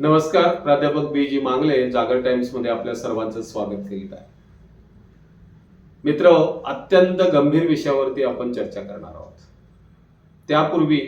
नमस्कार प्राध्यापक बी जी मांगले जागर टाइम्समध्ये आपल्या सर्वांचं स्वागत करीत आहे मित्र अत्यंत गंभीर विषयावरती आपण चर्चा करणार आहोत. त्यापूर्वी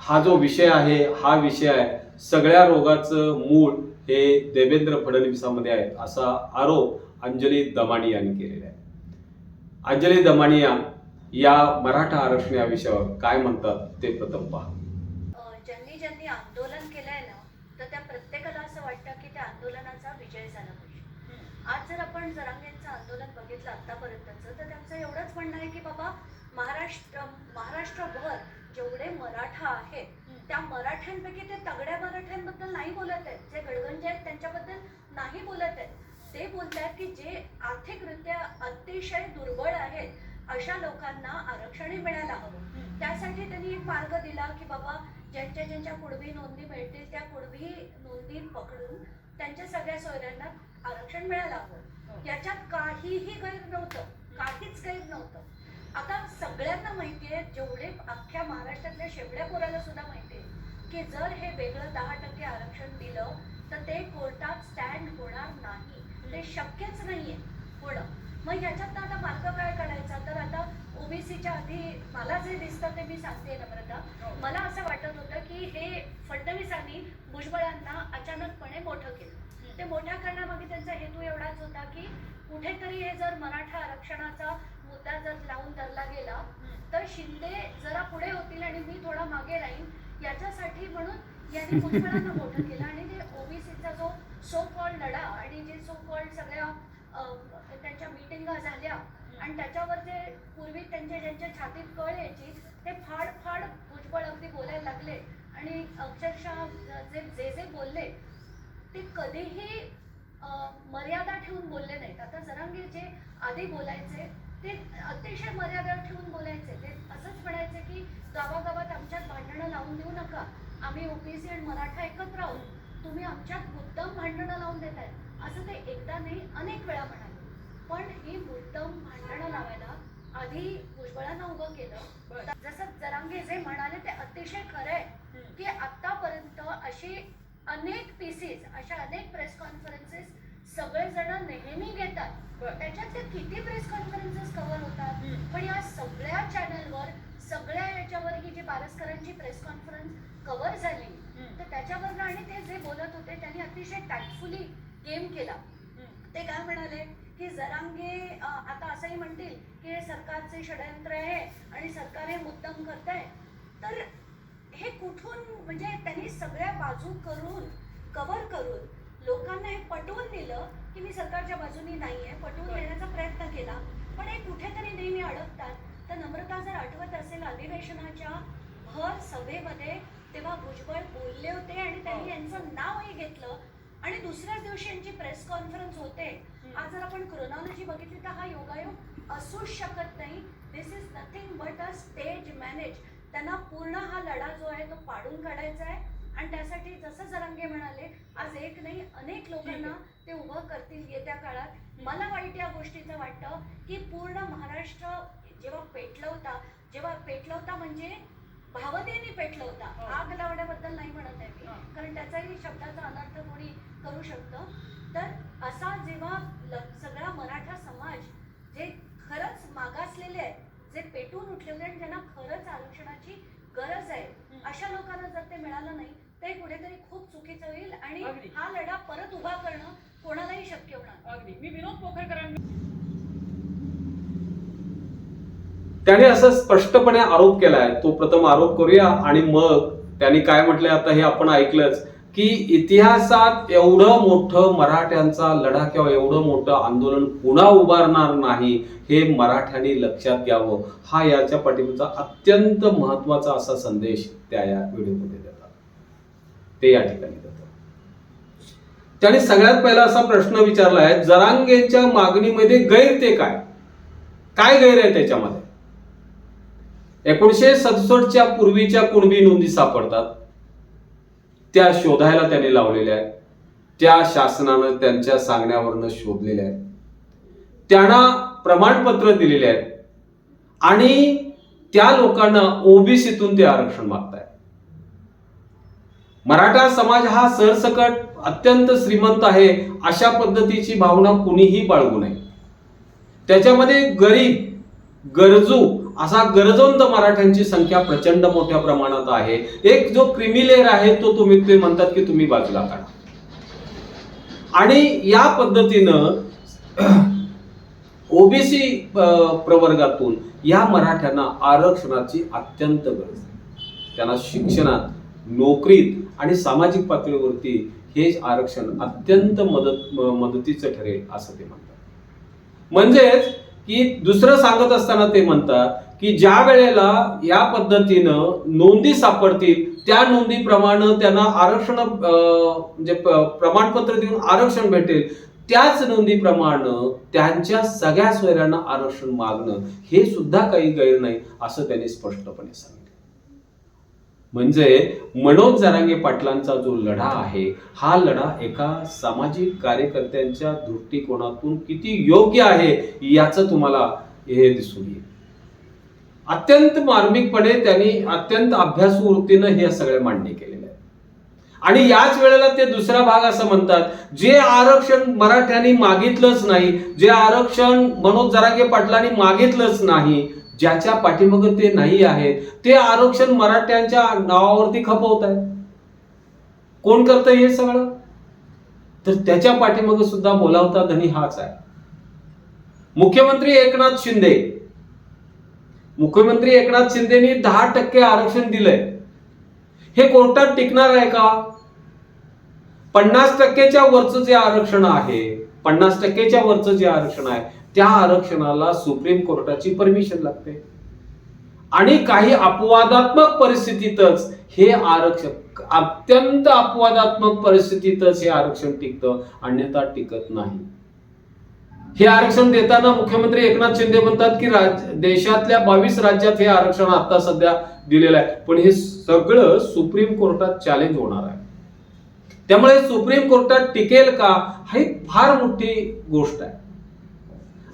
हा जो विषय आहे हा विषय आहे सगळ्या रोगाचं मूळ हे देवेंद्र फडणवीसांमध्ये आहे असा आरोप अंजली दमाणी यांनी केलेला आहे. अंजली दमाणिया या मराठा आरक्षण या विषयावर काय म्हणतात ते प्रथम पहा. ज्यांनी ज्यांनी आंदोलन केलंय ना तर त्या प्रत्येकाला असं वाटतं की त्या आंदोलनाचा विजय झाला पाहिजे आज जर आपण जरांगेंचं आंदोलन बघितलं आतापर्यंतचं तर त्यांचं एवढंच म्हणणं आहे की बाबा महाराष्ट्र महाराष्ट्रभर जेवढे मराठा आहेत त्या मराठ्यांपैकी ते तगड्या मराठ्यांबद्दल नाही बोलत आहेत. जे गडगंजे आहेत त्यांच्याबद्दल नाही बोलत आहेत. ते बोलत आहेत की जे आर्थिकरित्या अतिशय दुर्बळ आहेत अशा लोकांना आरक्षणही मिळायला हवं. त्यासाठी त्यांनी एक मार्ग दिला की बाबा ज्यांच्या ज्यांच्या कुणबी नोंदी मिळतील त्या कुणबी नोंदी पकडून त्यांच्या सगळ्या सोयऱ्यांना आरक्षण मिळायला हवं याच्यात काहीही गैर नव्हतं. काहीच गैर नव्हतं. आता सगळ्यांना माहिती आहे जेवढे अख्ख्या महाराष्ट्रातल्या शेवड्या पोराला सुद्धा माहिती आहे की जर हे वेगळं दहा टक्के आरक्षण दिलं तर ते कोर्टात स्टँड होणार नाही. ते शक्यच नाहीये. होणं मग ह्याच्यात आता मार्ग काय काढायचा? तर आता ओबीसीच्या आधी मला जे दिसतं ते मी सांगते नम्रता मला असं वाटत होतं की हे फडणवीसांनी भुजबळांना अचानकपणे मोठं केलं. ते मोठ्या करण्यामागे त्यांचा हेतू एवढाच होता की कुठेतरी हे जर मराठा आरक्षणाचा मुद्दा जर लावून धरला गेला तर शिंदे जरा पुढे होतील आणि मी थोडा मागे राहीन याच्यासाठी म्हणून यांनी भुजबळांना मोठं केलं. आणि ते ओबीसीचा जो सो कॉल लढा आणि जे सो कॉल सगळ्या त्यांच्या मिटिंगा झाल्या आणि त्याच्यावर जे पूर्वी त्यांच्या ज्यांच्या छातीत कळ यायची ते फाड फाड भुजबळ अगदी बोलायला लागले. आणि अक्षरशः जे जे जे बोलले ते कधीही मर्यादा ठेवून बोलले नाहीत. आता जरांगे जे आधी बोलायचे ते अतिशय मर्यादा ठेवून बोलायचे. ते असंच म्हणायचे की गावागावात आमच्यात भांडणं लावून देऊ नका. आम्ही ओबीसी आणि मराठा एकत्र आहोत. तुम्ही आमच्यात मुद्दाम भांडणं लावून देताय. असं ते एकदा नाही अनेक वेळा म्हणाले. पण ही मुद्दाम भांडणं लावायला आधी भुजबळांना उभं केलं. जसं जरांगे जे म्हणाले ते अतिशय खरं आहे की आतापर्यंत अशी अनेक पीसीस अशा अनेक प्रेस कॉन्फरन्सेस सगळेजण नेहमी घेतात. त्याच्यात ते किती प्रेस कॉन्फरन्सेस कव्हर होतात? पण या सगळ्या चॅनलवर सगळ्या याच्यावर ही जी बारसकरांची प्रेस कॉन्फरन्स कव्हर झाली तर त्याच्यावर आणि ते जे बोलत होते त्यांनी अतिशय टॅक्टफुली गेम केला. ते काय म्हणाले? की जरांगे आता असंही म्हणतील की हे सरकारचे षडयंत्र आहे आणि सरकार हे मुद्दाम करत आहे तर हे कुठून म्हणजे त्यांनी सगळ्या बाजू करून कव्हर करून लोकांना हे पटवून दिलं की मी सरकारच्या बाजूनी नाहीये. पटवून देण्याचा प्रयत्न केला. पण हे कुठेतरी नेहमी अडकतात. तर नम्रता जर आठवत असेल अधिवेशनाच्या भर सभेमध्ये तेव्हा भुजबळ बोलले होते आणि त्यांनी यांचं नावही घेतलं. आणि दुसऱ्याच दिवशी यांची प्रेस कॉन्फरन्स होते. आज जर आपण क्रोनॉलॉजी बघितली तर हा योगायोग असूच शकत नाही. This is nothing but a stage manage त्यांना पूर्ण हा लढा जो आहे तो पाडून काढायचा आहे. आणि त्यासाठी जसं जरांगे म्हणाले आज एक नाही अनेक लोकांना ते उभं करतील येत्या काळात. मला वाईट या गोष्टीचं वाटतं की पूर्ण महाराष्ट्र जेव्हा पेटलं होता जेव्हा पेटलं होता म्हणजे भावनेने पेटलं होता हो. आग लावण्याबद्दल नाही म्हणत आहे मी. कारण त्याचाही शब्दाचा अनर्थ कोणी करू शकतं. तर असा जेव्हा सगळा मराठा समाज जे खरंच मागासलेले आहेत जे पेटून उठलेले आणि ज्यांना खरंच आरक्षणाची गरज आहे अशा लोकांना जर ते मिळालं नाही ते कुठेतरी खूप चुकीचं होईल आणि. हा लढा परत उभा करणं कोणालाही शक्य होणार अगदी. मी विनोद पोखरकरांना त्याने असं स्पष्टपणे आरोप केलाय तो प्रथम आरोप करूया आणि मग त्यांनी काय म्हटलंय आता हे आपण ऐकलंच. की इतिहासात एवढं मोठं मराठ्यांचा लढा किंवा एवढं मोठं आंदोलन पुन्हा उभारणार नाही हे मराठ्यांनी लक्षात घ्यावं. हा याच्या पाठिंबाचा अत्यंत महत्त्वाचा असा संदेश त्या या व्हिडिओमध्ये देतात. ते या ठिकाणी देतात. त्याने सगळ्यात पहिला असा प्रश्न विचारला आहे जरांगेच्या मागणीमध्ये गैर ते काय? काय गैर आहे त्याच्यामध्ये? एकोणीशे सदुसष्टच्या पूर्वीच्या कुणबी नोंदी सापडतात. त्या शोधायला त्यांनी लावलेल्या आहेत. त्या शासनानं त्यांच्या सांगण्यावरनं शोधलेल्या आहेत. त्यांना प्रमाणपत्र दिलेले आहेत. आणि त्या लोकांना ओबीसीतून ते आरक्षण मागताय मराठा समाज हा सरसकट अत्यंत श्रीमंत आहे अशा पद्धतीची भावना कुणीही बाळगू नये. त्याच्यामध्ये गरीब गरजू असा गरजवंत मराठ्यांची संख्या प्रचंड मोठ्या प्रमाणात आहे. एक जो क्रिमिलेअर आहे तो तुम्ही ते म्हणतात की तुम्ही बाजूला काढा. आणि या पद्धतीनं ओबीसी प्रवर्गातून या मराठ्यांना आरक्षणाची अत्यंत गरज आहे. त्यांना शिक्षणात नोकरीत आणि सामाजिक पातळीवरती हे आरक्षण अत्यंत मदत मदतीचं ठरेल असं ते म्हणतात. म्हणजेच की दुसरं सांगत असताना ते म्हणतात की ज्या वेळेला या पद्धतीनं नोंदी सापडतील त्या नोंदीप्रमाणे त्यांना आरक्षण अं, म्हणजे प्रमाणपत्र देऊन आरक्षण भेटेल त्याच नोंदीप्रमाणे त्यांच्या सगळ्या सोयऱ्यांना आरक्षण मागणं हे सुद्धा काही गैर नाही असं त्यांनी स्पष्टपणे सांगितलं. म्हणजे मनोज जरांगे पाटलांचा जो लढा आहे हा लढा एका सामाजिक कार्यकर्त्यांच्या दृष्टिकोनातून किती योग्य आहे याचं तुम्हाला हे दिसून येईल. अत्यंत मार्मिकपणे त्यांनी अत्यंत अभ्यास वृत्तीनं हे सगळे मांडणी केलेले आहे आणि याच वेळेला ते दुसरा भाग असं म्हणतात जे आरक्षण मराठ्यांनी मागितलंच नाही जे आरक्षण मनोज जरांगे पाटलांनी मागितलंच नाही ज्याच्या पाठीमाग ते नाही आहेत ते आरक्षण मराठ्यांच्या नावावरती खपवत आहे कोण करतं हे सगळं? तर त्याच्या पाठीमाग सुद्धा बोलावता धनी हाच आहे. मुख्यमंत्री एकनाथ शिंदे मुख्यमंत्री एकनाथ शिंदेनी दहा टक्के आरक्षण दिलंय. हे कोर्टात टिकणार आहे का? पन्नास टक्केच्या वरचं जे आरक्षण आहे पन्नास टक्केच्या वरचं जे आरक्षण आहे त्या आरक्षणाला सुप्रीम कोर्टाची परमिशन लागते. आणि काही अपवादात्मक परिस्थितीतच हे आरक्षण अत्यंत अपवादात्मक परिस्थितीतच हे आरक्षण टिकतं अन्यथा टिकत नाही. हे आरक्षण देताना मुख्यमंत्री एकनाथ शिंदे म्हणतात की राज देशातल्या बावीस राज्यात हे आरक्षण आता सध्या दिलेलं आहे. पण हे सगळं सुप्रीम कोर्टात चॅलेंज होणार आहे. त्यामुळे सुप्रीम कोर्टात टिकेल का ही फार मोठी गोष्ट आहे.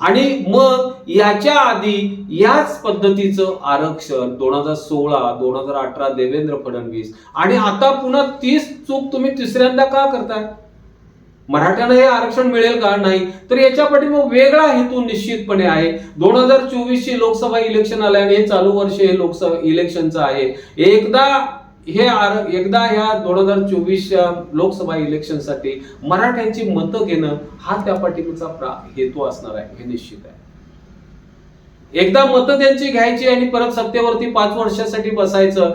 आणि मग याच्या आधी याच पद्धतीचं आरक्षण दोन हजार सोळा दोन हजार अठरा देवेंद्र फडणवीस आणि आता पुन्हा तीच चूक तुम्ही तिसऱ्यांदा का करताय? मराठ्यांना हे आरक्षण मिळेल का? नाही. तर याच्या पाठीमाग वेगळा हेतू निश्चितपणे आहे. दोन हजार चोवीस ची लोकसभा इलेक्शन आल्याने आणि हे चालू वर्ष हे लोकसभा इलेक्शनचं आहे. एकदा हे आर एकदा ह्या दोन हजार चोवीस लोकसभा इलेक्शनसाठी मराठ्यांची मतं घेणं हा त्या पाठिंबाचा प्रा- हेतू असणार आहे. हे निश्चित आहे. एकदा मतं त्यांची घ्यायची आणि परत सत्तेवरती पाच वर्षासाठी बसायचं.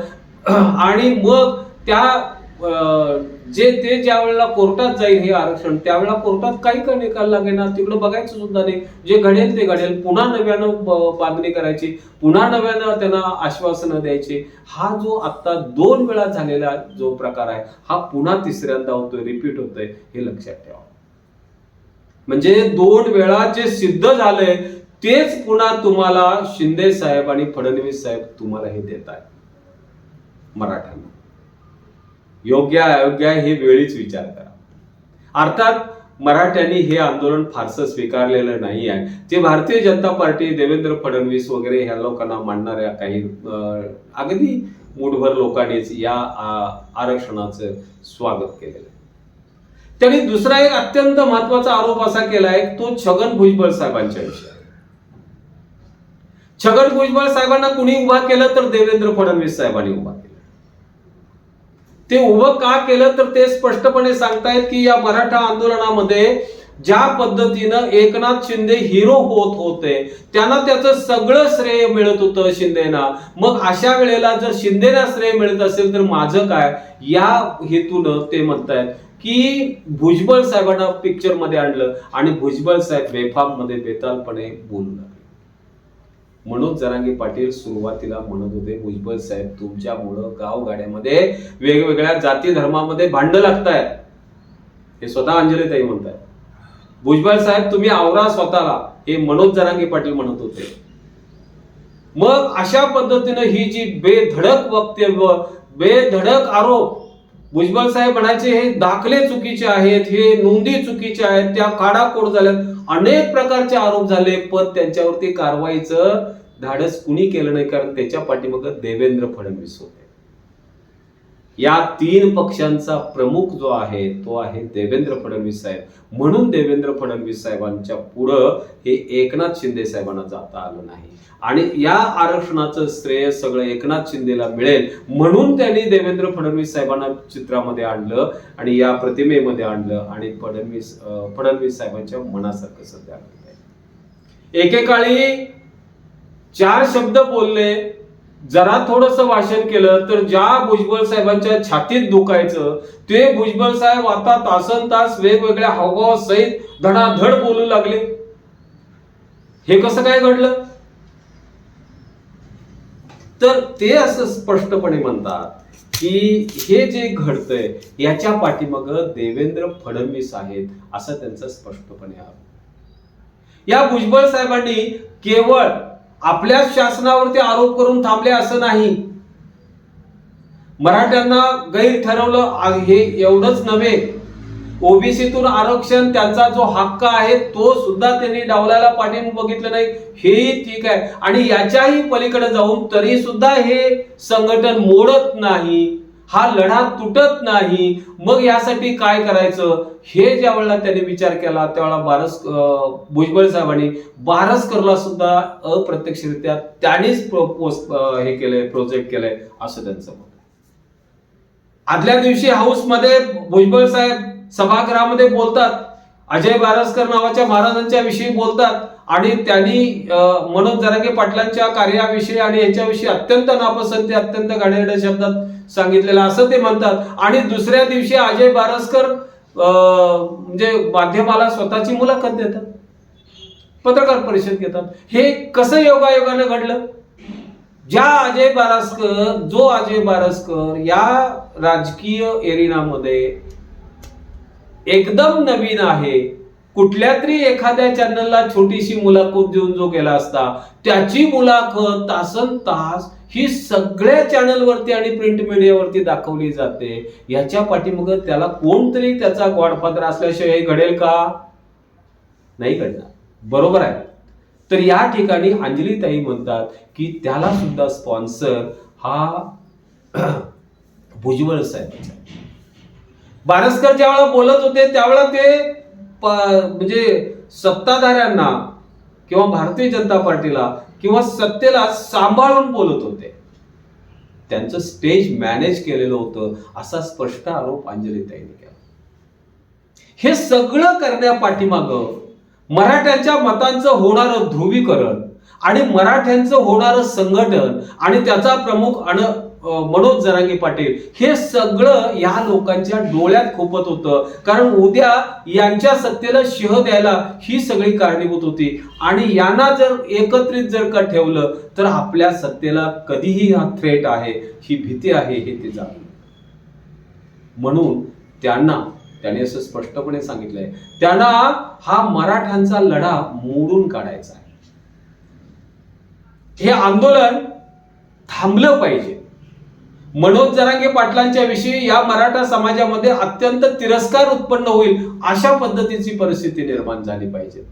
आणि मग त्या जे ते ज्या वेळेला कोर्टात जाईल हे आरक्षण त्यावेळेला कोर्टात काही का निकाल लागेना? तिकडे बघायचं सुद्धा नाही. जे घडेल ते घडेल. पुन्हा नव्यानं ब- मागणी करायची. पुन्हा नव्यानं त्यांना आश्वासनं द्यायची. हा जो आता दोन वेळा झालेला जो प्रकार आहे हा पुन्हा तिसऱ्यांदा होतोय रिपीट होतोय हे लक्षात ठेवा. म्हणजे दोन वेळा जे सिद्ध झालंय तेच पुन्हा तुम्हाला शिंदे साहेब आणि फडणवीस साहेब तुम्हाला हे देत आहेत मराठ्यांना. योग्य अयोग्य आहे हे वेळीच विचार करा. अर्थात मराठ्यांनी हे आंदोलन फारसं स्वीकारलेलं नाही आहे. जे भारतीय जनता पार्टी देवेंद्र फडणवीस वगैरे ह्या लोकांना मांडणाऱ्या काही अगदी मूठभर लोकांनीच या आरक्षणाचं स्वागत केलेलं आहे. त्यांनी दुसरा एक अत्यंत महत्त्वाचा आरोप असा केलाय तो छगन भुजबळ साहेबांच्या विषयी छगन भुजबळ साहेबांना कुणी उभा केलं तर देवेंद्र फडणवीस साहेबांनी उभा केलं. ते उभं का केलं तर ते स्पष्टपणे सांगतायत की या मराठा आंदोलनामध्ये ज्या पद्धतीनं एकनाथ शिंदे हिरो होत होते त्यांना त्याचं सगळं श्रेय मिळत होतं शिंदेना. मग अशा वेळेला जर शिंदेना श्रेय मिळत असेल तर माझं काय? या हेतून ते म्हणतायत की भुजबळ साहेबांना पिक्चरमध्ये आणलं आणि भुजबळ साहेब बेफाममध्ये बेतालपणे बोललं. मनोज जरांगे पाटील सुरुवातीला म्हणत होते भुजबळ साहेब तुमच्यामुळं गावगाड्यामध्ये वेगवेगळ्या जाती धर्मामध्ये भांड लागतायत. हे स्वतः अंजलीताई म्हणतायत. भुजबळ साहेब तुम्ही आवरा स्वतःला हे मनोज जरांगे पाटील म्हणत होते. मग अशा पद्धतीनं ही जी बेधडक वक्तव्य बेधडक आरोप भुजबळ साहेब म्हणायचे हे दाखले चुकीचे आहेत हे नोंदी चुकीच्या आहेत त्या काडाकोड झाल्यात. अनेक प्रकारचे आरोप झाले पण त्यांच्यावरती कारवाईचं धाडस कुणी केलं नाही कारण त्याच्या पाठीमागं देवेंद्र फडणवीस होते. या तीन पक्षांचा प्रमुख जो आहे तो आहे देवेंद्र फडणवीस साहेब. म्हणून देवेंद्र फडणवीस साहेबांच्या पुढं हे एकनाथ शिंदे साहेबांना जाता आलं नाही. आणि या आरक्षणाचं श्रेय सगळं एकनाथ शिंदेला मिळेल म्हणून त्यांनी देवेंद्र फडणवीस साहेबांना चित्रामध्ये आणलं आणि या प्रतिमेमध्ये आणलं आणि फडणवीस फडणवीस साहेबांच्या मनासारखं सध्या एकेकाळी चार शब्द बोलले जरा थोडस वाचन केलं तर ज्या भुजबळ साहेबांच्या छातीत दुखायचं ते भुजबळ साहेब आता तासन तास वेगवेगळ्या हावभावासहित धडाधड बोलू लागले. हे कसं काय घडलं? तर ते असं स्पष्टपणे म्हणतात की हे जे घडतंय याच्या पाठीमाग देवेंद्र फडणवीस आहेत असं त्यांचं स्पष्टपणे आहे. या भुजबळ साहेबांनी केवळ आपल्या शासनावरती आरोप करून थांबले असं नाही. मराठ्यांना गैर ठरवलं हे एवढंच नव्हे. ओबीसीतून आरक्षण त्यांचा जो हक्क आहे तो सुद्धा त्यांनी डावलायला पाठीन बघितलं नाही. हेही ठीक आहे. आणि याच्याही पलीकडे जाऊन तरी सुद्धा हे संघटन मोडत नाही. हा लढा तुटत नाही. मग यासाठी काय करायचं? हे ज्या वेळेला त्यांनी विचार केला त्यावेळेला बारस भुजबळ साहेबांनी बारसकरला सुद्धा अप्रत्यक्षरित्या त्यांनीच propose, हे केलंय प्रोजेक्ट केलंय असं त्यांचं मत आदल्या दिवशी हाऊसमध्ये भुजबळ साहेब सभागृहामध्ये बोलतात. अजय बारसकर नावाच्या महाराजांच्या विषयी बोलतात. आणि त्यांनी मनोज जरांगे पाटलांच्या कार्याविषयी आणि याच्याविषयी अत्यंत नापसंती अत्यंत घाणेरड्या शब्दात सांगितलेलं असं ते म्हणतात. आणि दुसऱ्या दिवशी अजय बारसकर अं, म्हणजे माध्यमाला स्वतःची मुलाखत देतात. पत्रकार परिषद घेतात. हे कसं योगायोगानं घडलं? ज्या अजय बारसकर जो अजय बारसकर या राजकीय एरिनामध्ये एकदम नवीन आहे कुठल्या तरी एखाद्या चॅनलला छोटीशी मुलाखत देऊन जो गेला असता त्याची मुलाखत तासन तास ही सगळ्या चॅनलवरती आणि प्रिंट मीडियावरती दाखवली जाते. याच्या पाठीमाग त्याला कोणतरी त्याचा गॉडफादर असल्याशिवाय घडेल का? नाही घडणार. बरोबर आहे. तर या ठिकाणी अंजली ताई म्हणतात की त्याला सुद्धा स्पॉन्सर हा भुजबळ साहेब बारसकर ज्यावेळेला बोलत होते त्यावेळेला ते म्हणजे सत्ताधाऱ्यांना किंवा भारतीय जनता पार्टीला किंवा सत्तेला सांभाळून बोलत होते. त्यांचं स्टेज मॅनेज केलेलं होतं असा स्पष्ट आरोप अंजलीताईने केला. हे सगळं करण्यापाठीमाग मराठ्यांच्या मतांचं होणारं ध्रुवीकरण आणि मराठ्यांचं होणारं संघटन आणि त्याचा प्रमुख अण मनोज जरांगे पाटील हे सगळं या लोकांच्या डोळ्यात खोपत होतं. कारण उद्या यांच्या सत्तेला शिह द्यायला ही सगळी कारणीभूत होती. आणि यांना जर एकत्रित जर का ठेवलं तर आपल्या सत्तेला कधीही हा थ्रेट आहे ही भीती आहे हे ते जाणलं म्हणून त्यांना त्याने असं स्पष्टपणे सांगितलंय त्यांना हा मराठ्यांचा लढा मोडून काढायचा आहे. हे आंदोलन थांबलं पाहिजे. मनोज जरांगे पाटलांच्या विषयी या मराठा समाजामध्ये अत्यंत तिरस्कार उत्पन्न होईल अशा पद्धतीची परिस्थिती निर्माण झाली पाहिजे.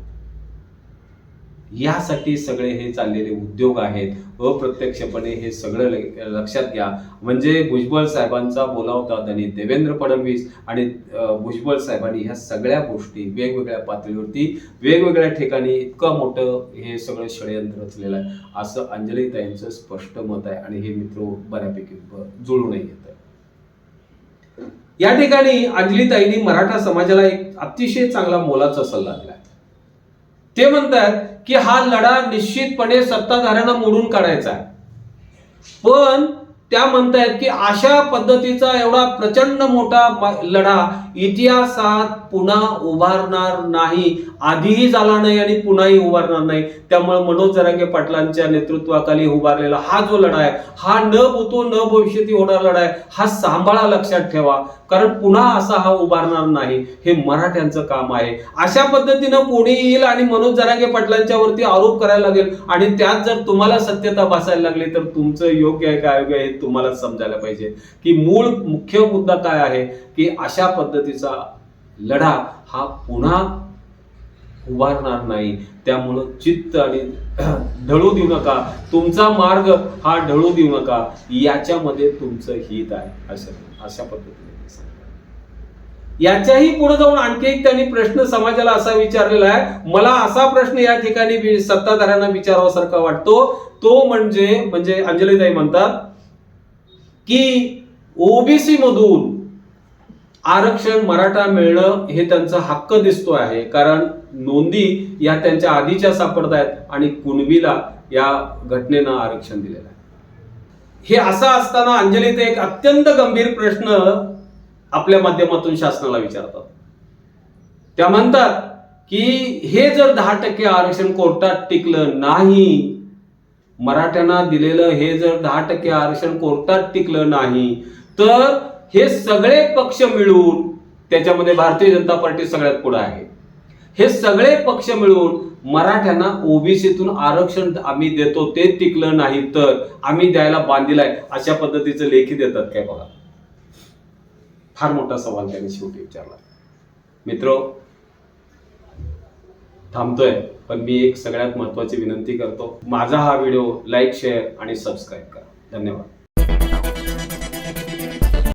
यासाठी सगळे हे चाललेले उद्योग आहेत. अप्रत्यक्षपणे हे सगळं लक्षात घ्या. म्हणजे भुजबळ साहेबांचा बोलावता त्यांनी देवेंद्र फडणवीस आणि भुजबळ साहेबांनी ह्या सगळ्या गोष्टी वेगवेगळ्या पातळीवरती वेगवेगळ्या ठिकाणी इतकं मोठं हे सगळं षडयंत्र रचलेलं आहे. असं अंजलीताईंचं स्पष्ट मत आहे आणि हे मित्र बऱ्यापैकी जुळूनही येतं. या ठिकाणी अंजलीताईंनी मराठा समाजाला एक अतिशय चांगला मोलाचा सल्ला दिला ते म्हणतात की हा लढा निश्चितपणे सत्ताधाऱ्यांना मोडून काढायचा पण त्या म्हणतायत की अशा पद्धतीचा एवढा प्रचंड मोठा लढा इतिहासात पुन्हा उभारणार नाही. आधीही झाला नाही आणि पुन्हाही उभारणार नाही. त्यामुळे मनोज जरांगे पाटलांच्या नेतृत्वाखाली उभारलेला हा जो लढा आहे हा न भूतो न भविष्यती होणारा लढा आहे हा सांभाळा लक्षात ठेवा. कारण पुन्हा असा हा उभारणार नाही हे मराठ्यांचं काम आहे. अशा पद्धतीनं कोणी येईल आणि मनोज जरांगे पाटलांच्या वरती आरोप करायला लागेल आणि त्यात जर तुम्हाला सत्यता भासायला लागली तर तुमचं योग्य आहे काय अयोग्य आहे तुम्हालाच तुम्हाला समजायला पाहिजे. की मूळ मुख्य मुद्दा काय आहे? की अशा पद्धतीचा लढा हा पुन्हा उभारणार नाही. त्यामुळं चित्त आणि ढळू देऊ नका. तुमचा मार्ग हा ढळू देऊ नका. याच्यामध्ये तुमचं हित आहे. असं अशा पद्धतीने याच्याही पुढे जाऊन आणखी एक त्यांनी प्रश्न समाजाला असा विचारलेला आहे. मला असा प्रश्न या ठिकाणी सत्ताधाऱ्यांना विचारावासारखा वाटतो. तो म्हणजे म्हणजे अंजलीताई म्हणतात की ओबीसी मधून आरक्षण मराठा मिळणं हे त्यांचा हक्क दिसतो आहे. कारण नोंदी या त्यांच्या आधीच्या सापडत आहेत आणि कुणबीला या घटनेनं आरक्षण दिलेलं आहे. हे असं असताना अंजली ते एक अत्यंत गंभीर प्रश्न आपल्या माध्यमातून शासनाला विचारतात. त्या म्हणतात की हे जर दहा टक्के आरक्षण कोर्टात टिकलं नाही मराठ्यांना दिलेलं हे जर दहा टक्के आरक्षण कोर्टात टिकलं नाही तर हे सगळे पक्ष मिळून त्याच्यामध्ये भारतीय जनता पार्टी सगळ्यात पुढे आहे. हे सगळे पक्ष मिळून मराठ्यांना ओबीसीतून आरक्षण आम्ही देतो ते टिकलं नाही तर आम्ही द्यायला बांधील आहे अशा पद्धतीचं लेखी देतात काय बघा. फार मोठा सवाल त्यांनी शेवटी विचारला. मित्र थांबतोय. पण मी एक सगळ्यात महत्वाची विनंती करतो माझा हा व्हिडिओ लाईक शेअर आणि सबस्क्राईब करा. धन्यवाद.